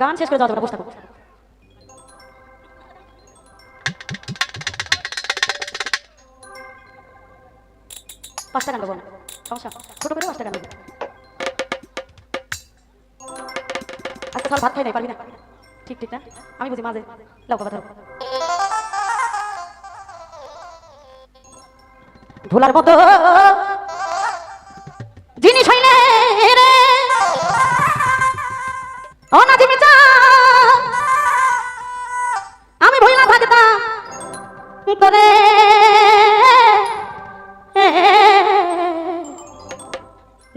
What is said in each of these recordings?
গান শেষ করে যাওয়া বসে পাঁচটা পাঁচটা ভাত খাই নাই ঠিক ঠিক আমি বুঝি মাঝে লাউ কথা ধরো মতো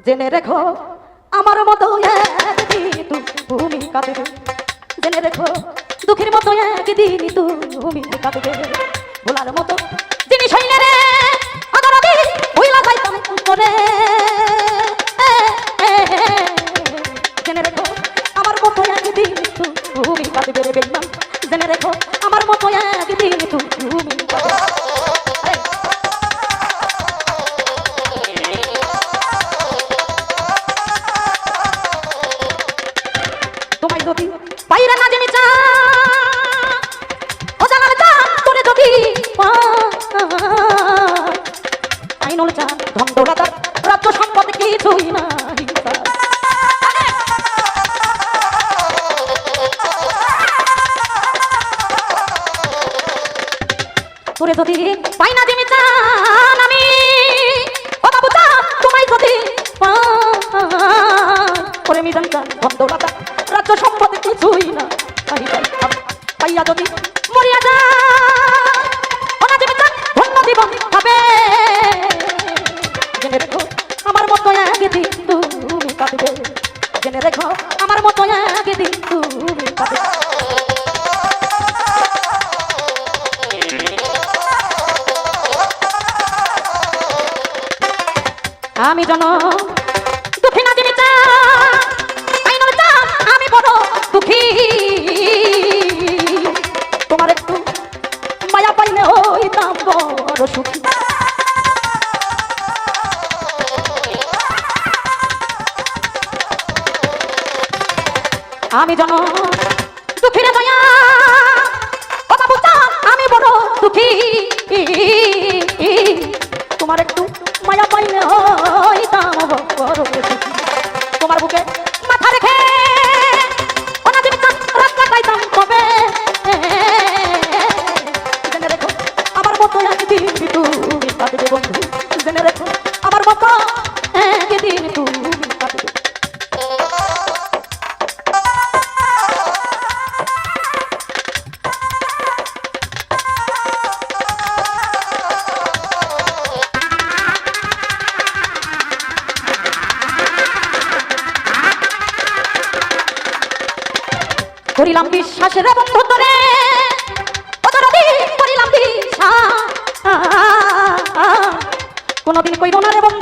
জেনে রেখো, আমার মতো তুমি কাঁদবে। জেনে রেখো, দুঃখের মতো একদিন তুমি কাঁদবে। ভোলার মতো আইনল চা ধন দৌলাতার রাজ্য সম্পদ কিছুই নাই তোরে যদি পাই না জেনে চান আমি, ও বাবু চা তোমায় যদি করে মিজান চান ধন দৌলাতা রাজ্য সম্পদ কিছুই না পাই পাই পাইয়া যদি মরিয়া যা মতো একদিন তুমি কাঁদবে আমি জন দুঃখী না জিনিস আমি বড় দুঃখী। তোমার একটু মায়া পাইলে হইতাম বড় সুখী। আমি জন দুঃখী রে দয়া ও বাবু আমি বড় দুঃখী। তোমার একটু মায়া পাইলে হইতাম তোমার বুকে মাথা রেখে অনাদিন রাত কাটাইতাম কবে? আমার মতো একদিন তুমি কাটবে বন্ধু। করিলাম বিশ্বাসের বন্ধু তোরে অতরাদি করিলাম বিশ্বাস। কোনদিন কইব না রে বন্ধু।